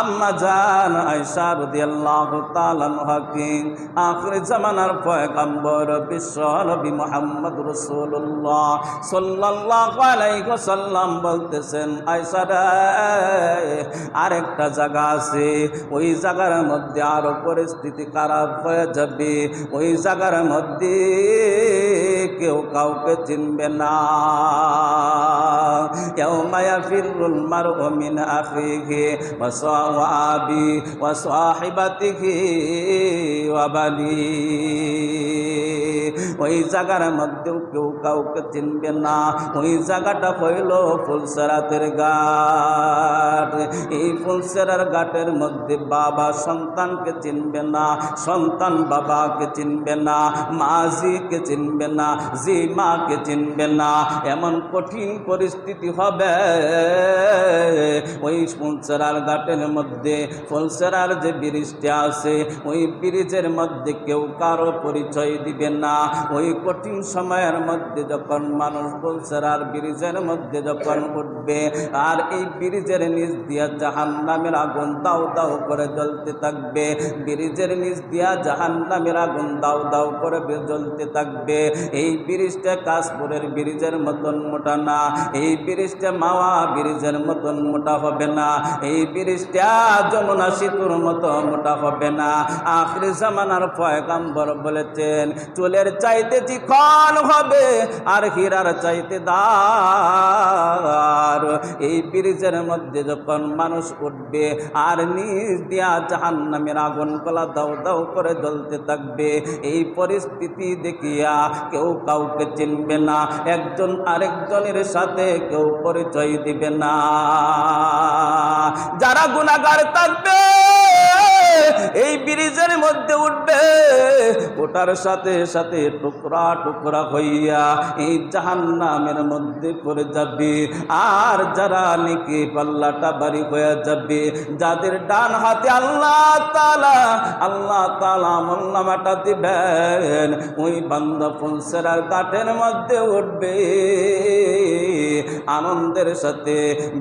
আম্মা জান আয়সা রাদিয়াল্লাহু তাআলা আনহাকে আখির জামানার পয়গম্বর বিশ্ব নবী মুহাম্মদ রাসূলুল্লাহ সাল্লাল্লাহু আলাইহি ওয়াসাল্লাম বলতেছেন আয়সা আরেকটা জায়গা আছে, ওই জায়গার মধ্যে আরও পরিস্থিতি খারাপ হয়ে যাবে, ওই জায়গার মধ্যে কেউ কাউকে চিনবে না। কেউ মায়া ফিরুল মার অমিন আফিঘে ওয়াবি ওয়াহিবাতিঘি ওয়াবানি ওই জায়গার মধ্যেও কেউ কাউকে চিনবে না। ওই জায়গাটা হইল ফুলসরাতের ঘাট। এই ফুলসেরার ঘাটের মধ্যে বাবা সন্তানকে চিনবে না, সন্তান বাবাকে চিনবে না, মাঝিকে চিনবে না জি মাকে চিনবে না, এমন কঠিন পরিস্থিতি হবে। ওই ফুলসেরার ঘাটের মধ্যে, ফুলসেরার যে ব্রিজটা আছে, ওই ব্রিজের মধ্যে কেউ কারও পরিচয় দিবে না। ওই কঠিন সময়ের মধ্যে যখন মানুষ ফুলসেরার ব্রিজের মধ্যে যখন উঠবে, আর এই ব্রিজের নিচ দিয়া জাহান নামের আগুন দাও দাও করে জ্বলতে থাকবে, ব্রিজের নিচ দিয়া জাহান নামের আগুন দাও দাও করে জ্বলতে থাকবে, এই ব্রিজটা কাশপুরের ব্রিজের মতন মোটা না। এই ব্রিজটা মাওয়া ব্রিজের মতন মোটা হবে না। এই ব্রিজটা যমুনা সেতুর মতো মোটা হবে না। আখরি জামানার পয়গাম্বর বলেছেন, চুলের চাইতে চিকন হবে আর হীরার চাইতে দার। এই ব্রিজের মধ্যে যখন মানুষ উঠবে আর নিজ দিয়া জাহান নামের আগুন কলা দাও দাও করে জ্বলতে থাকবে, এই পরিস্থিতি দেখিয়া কেউ কাউকে চিনবে না একজন আরেকজনের সাথে কেউ পরিচয় দিবে না। যারা গুণাগার থাকবে ব্রিজের মধ্যে উঠবে। ওটার সাথে সাথে টুকরা টুকরা হইয়া এই জাহান নামের মধ্যে পড়ে যাবে। আর যারা নাকি পাল্লাটা বাড়ি হয়ে যাবে, যাদের ডান হাতে আল্লাহ তালা আল্লাহ তালা আমল্লামাটা দিবেন, ওই বান্দা ফুলসেরার কাঠের মধ্যে উঠবে। আনন্দের সাথে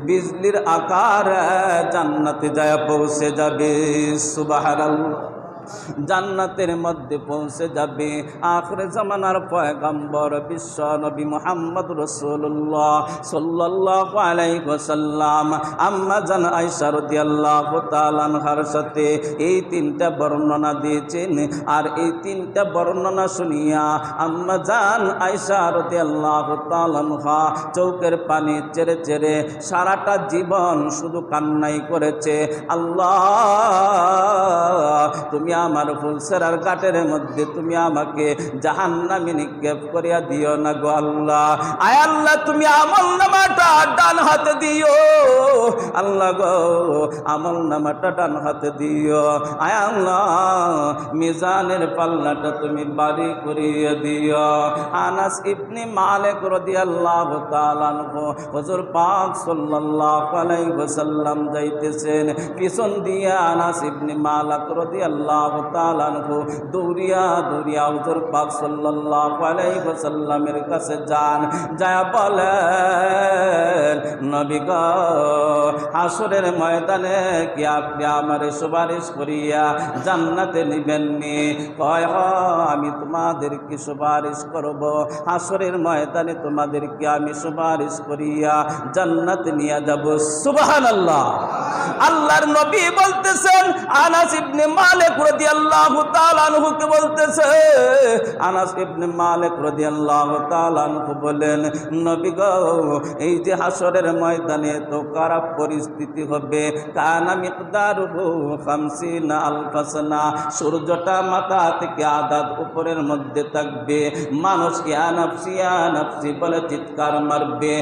বিজলির আকার জান্নাতে যায় পৌঁছে যাবে। সুবাহ জান্নাতের মধ্যে পৌঁছে যাবে। আখরে জামানার পয়গাম্বর বিশ্ব নবী মোহাম্মদ রসুল্লাহ সাল্লাহ আলাইসাল্লাম আম্মা জান আয়সা রদিয়াল্লাহ তালানহার সাথে এই তিনটা বর্ণনা দিয়েছেন। আর এই তিনটা বর্ণনা শুনিয়া আম্মা জান আয়সা রদিয়াল্লাহ তালানহা চৌকের পানি চেড়ে চেড়ে সারাটা জীবন শুধু কান্নাই করেছে। আল্লাহ, তুমি আমার ফুলসেরার কাটের মধ্যে তুমি আমাকে জাহান নামে নিক্ষেপ করিয়া দিও না গো আল্লাহ। আয় আল্লাহ, তুমি আমল নামাটা ডান হাতে দিও। আল্লাহ গো, আমল নামাটা ডান হাতে দিও। আয় আল্লাহ, মিজানের পাল্লাটা তুমি বাড়ি করিয়ে দিও। আনাস ইবনে মালিক রাদিয়াল্লাহু তাআলা আনহু, হুজুর পাক সাল্লাল্লাহু আলাইহি ওয়াসাল্লাম যাইতেছেন। পিছন দিয়া আনাস ইবনে মালিক রাদিয়াল্লাহু তাআলা আনহু দৌড়িয়া দৌড়িয়া হুজুর পাক সাল্লাল্লাহু আলাইহি ওয়াসাল্লামের কাছে যান। যায় নবী হাসরের ময়দানে কি আপনি আমারে সুপারিশ করিয়া জান্নাতে নিবেন নি। কয়, হ, আমি তোমাদেরকে সুপারিশ করব? হাসরের ময়দানে তোমাদেরকে আমি সুপারিশ করিয়া জান্নাতে নিয়ে যাব। সুবহানাল্লাহ। আল্লাহর নবী বলতেছেন, আনাস ইবনে মালিক বলেন, নবী গো ময়দানে তো খারাপ পরিস্থিতি হবে। কানা মিকদারুহু 50 আলফাসনা। সূর্যটা মাথা থেকে আদাত উপরের মধ্যে থাকবে। মানুষ ইয়া নাফসি বলে চিৎকার মারবে।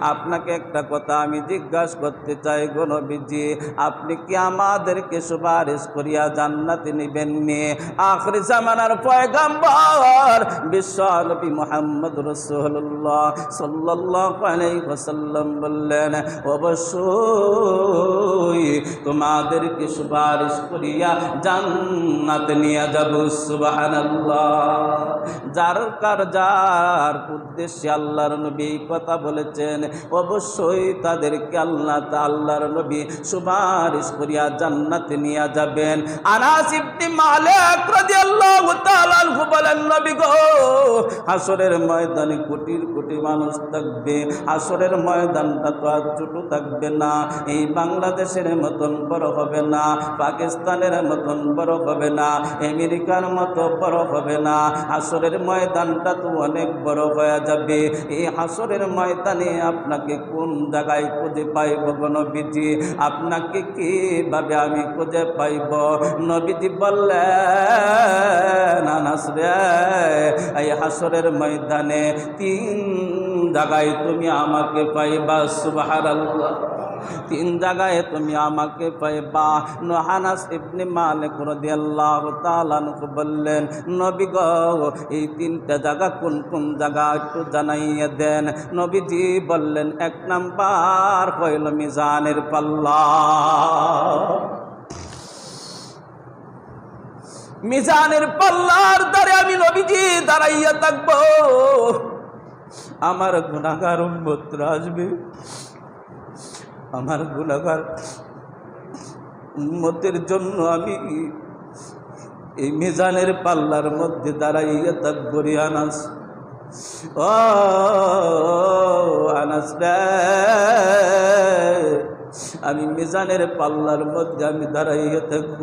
আপনাকে একটা কথা আমি জিজ্ঞাসা করতে চাই গো নবীজি। আপনি কি আমাদেরকে সুপারিশ করিয়া জান্নাতে নিবেন আখরি জামানার পয়গাম্বর বিশ্ব নবী মোহাম্মদ রসুল্লাহ আলাইহি বললেন অবশ্যই তোমাদেরকে সুপারিশ করিয়া জান্নাত নিয়ে যাব যার কার যার উদ্দেশ্যে আল্লাহর নবী কথা বলেছেন অবশ্যই তাদেরকে আল্লাহ আল্লাহর নবী সুপারিশ করিয়া জান্নাতে নিয়ে যাবেন। আনাস ইবনে মালিক রাদিয়াল্লাহু তাআলা আনহু বলেন, নবী গো হাসরের ময়দানে কোটির কোটি মানুষ থাকবে। হাসরের ময়দানটা তো আর ছোট থাকবে না। এই বাংলাদেশের মতন বড় হবে না। পাকিস্তানের মতন বড় হবে না। আমেরিকার মতো বড় হবে না। হাসরের ময়দানটা তো অনেক বড় হয়ে যাবে। এই হাসরের ময়দানে আপনাকে কোন জায়গায় খুঁজে পাইব গো নবীজি? আপনাকে কীভাবে আমি খুঁজে পাইব? নবীজি বললেন, আনাস রে, এই হাসরের ময়দানে তিন জায়গায় তুমি আমাকে পাইবা, সুবহানাল্লাহ। তিন জায়গায় তুমি আমাকে পাইবা। নহানাস ইবনে মালিক রাদিয়াল্লাহু তাআলা বললেন, নবী গো, এই তিনটা জায়গা কোন কোন জায়গা একটু জানাইয়ে দেন। নবীজি বললেন, এক নাম্বার হইল মিজানের পাল্লা। মিজানের পাল্লার দ্বারে আমি নবীজি দাঁড়াইয়া থাকব। আমার গুণাগার উন্মত্র আসবে। আমার গুণাগার উন্মতের জন্য আমি এই মিজানের পাল্লার মধ্যে দাঁড়াইয়া থাকব রে আনাস। ও, আনাস আমি মিজানের পাল্লার মধ্যে আমি দাঁড়াইয়া থাকব।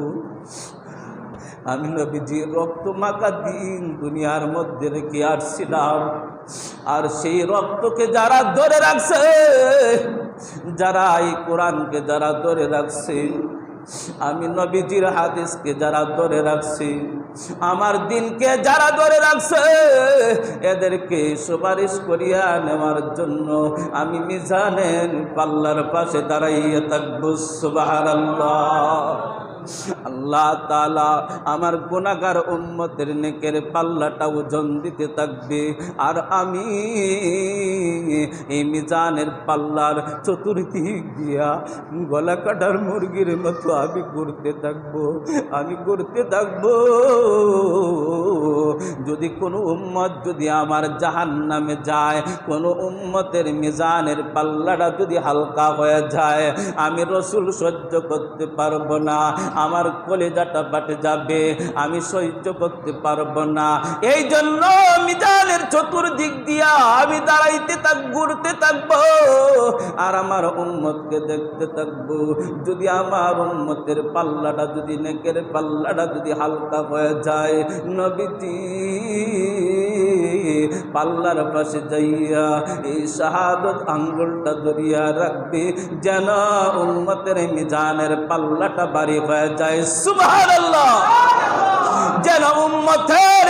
আমি নবীজি রক্ত মাখা দিন দুনিয়ার মধ্যে রেখে আসছিলাম আর সেই রক্তকে যারা ধরে রাখছে যারা এই কোরআনকে যারা ধরে রাখছে, আমি নবীজির হাদিসকে যারা ধরে রাখছি, আমার দিনকে যারা ধরে রাখছে, এদেরকে সুপারিশ করিয়া নেওয়ার জন্য আমি মিজানের পাল্লার পাশে দাঁড়াইয়া থাকব সুবাহ আল্লাহ তালা আমার গুণাগার উম্মতের নেকের পাল্লাটা ওজন দিতে থাকবে। আর আমি এই মিজানের পাল্লার চতুর্দিক দিয়া গলা কাটার মুরগির মতো আমি ঘুরতে থাকব, আমি ঘুরতে থাকব। যদি কোনো উম্মত যদি আমার জাহান নামে যায়, কোনো উম্মতের মিজানের পাল্লাটা যদি হালকা হয়ে যায়, আমি রসুল সহ্য করতে পারব না। আমার কলেজাটা বাটে যাবে, আমি সহ্য করতে পারব না। এই জন্য মিজানের চতুর্দিক দিয়া আমি দাঁড়াইতে থাক, ঘুরতে থাকব আর আমার উন্মতকে দেখতে থাকব। যদি আমার উন্মতের পাল্লাটা, যদি নেকের পাল্লাটা যদি হালকা হয়ে যায়, নবীজি পাল্লার পাশে যাইয়া এই শাহাদত আঙ্গুলটা ধরিয়া রাখবে যেন উন্মতের মিজানের পাল্লাটা বাড়ি হয়ে যায়। সুবাহ যেন উম্মতের